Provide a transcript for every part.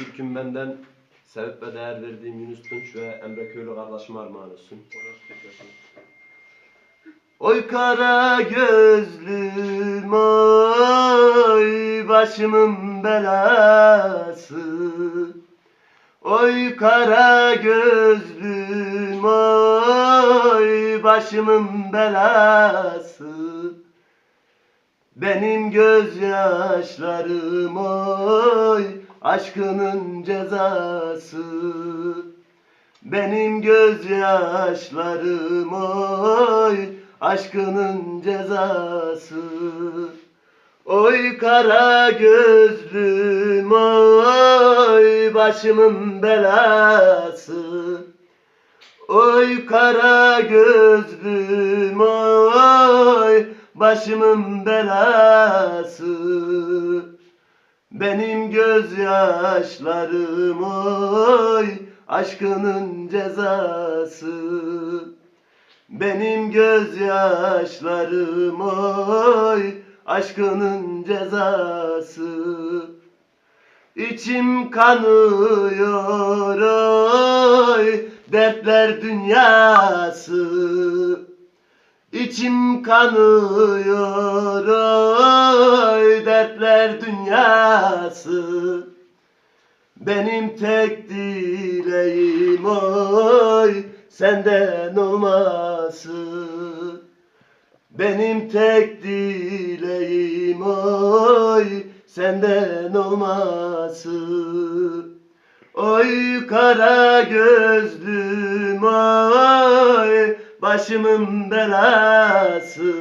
Gün benden. Sevip ve değer verdiğim Yunus Tunç ve Emre Köylü kardeşime armağan olsun. Oy kara gözlüm oy başımın belası. Oy kara gözlüm oy başımın belası. Benim gözyaşlarım oy aşkının cezası. Benim gözyaşlarım oy aşkının cezası. Oy kara gözlüm oy başımın belası. Oy kara gözlüm oy başımın belası Benim gözyaşlarım oy aşkının cezası. Benim gözyaşlarım oy aşkının cezası. İçim kanıyor oy dertler dünyası İçim kanıyor oy dertler dünyası. Benim tek dileğim oy senden olması. Benim tek dileğim oy senden olması. Oy kara gözlüm oy başımın belası.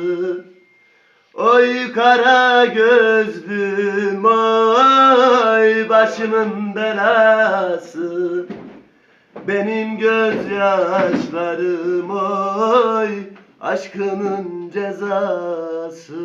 Oy kara gözlüm oy başımın belası. Benim gözyaşlarım oy aşkının cezası